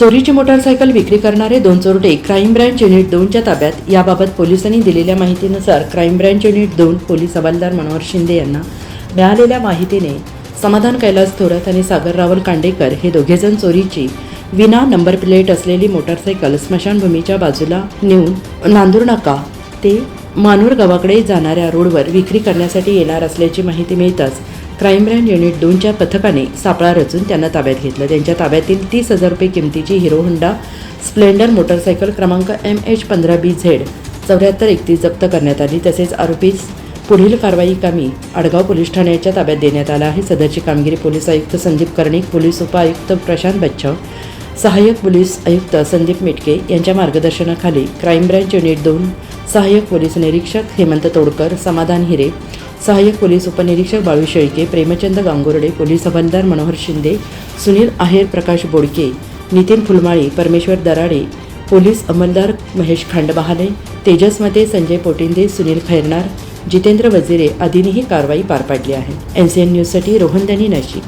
चोरीची मोटारसायकल विक्री करणारे दोन चोरटे क्राईम ब्रँच युनिट दोनच्या ताब्यात. याबाबत पोलिसांनी दिलेल्या माहितीनुसार क्राईम ब्रँच युनिट दोन पोलीस हवालदार मनोहर शिंदे यांना मिळालेल्या माहितीने समाधान कैलास थोरात आणि सागर रावल कांडेकर हे दोघेजण चोरीची विना नंबर प्लेट असलेली मोटारसायकल स्मशानभूमीच्या बाजूला नेऊन नांदूर नाका ते मानूर गावाकडे जाणाऱ्या रोडवर विक्री करण्यासाठी येणार असल्याची माहिती मिळताच क्राईम ब्रँच युनिट दोनच्या पथकाने सापळा रचून त्यांना ताब्यात घेतलं. त्यांच्या ताब्यातील तीस हजार रुपये किमतीची हिरो होंडा स्प्लेंडर मोटरसायकल क्रमांक एम एच पंधरा बी झेड चौऱ्याहत्तर एकतीस जप्त करण्यात आली. तसेच आरोपीस पुढील कारवाई कामी आडगाव पोलीस ठाण्याच्या ताब्यात देण्यात आला आहे. सदरची कामगिरी पोलीस आयुक्त संदीप कर्णिक पोलीस उपआयुक्त प्रशांत बच्छाव सहाय्यक पोलीस आयुक्त संदीप मिटके यांच्या मार्गदर्शनाखाली क्राईम ब्रँच युनिट दोन सहाय्यक पोलीस निरीक्षक हेमंत तोडकर समाधान हिरे सहाय्यक पोलीस उपनिरीक्षक बाळू शेळके प्रेमचंद गांगुर्डे पोलीस हवालदार मनोहर शिंदे सुनील आहेर प्रकाश बोडके नितीन फुलमाळी परमेश्वर दराडे पोलीस अंमलदार महेश खांडबहाले तेजस मते संजय पोटिंदे सुनील खैरनार जितेंद्र वजिरे आदींनी ही कारवाई पार पाडली आहे. एन सी एन न्यूजसाठी रोहन दनी नाशिक.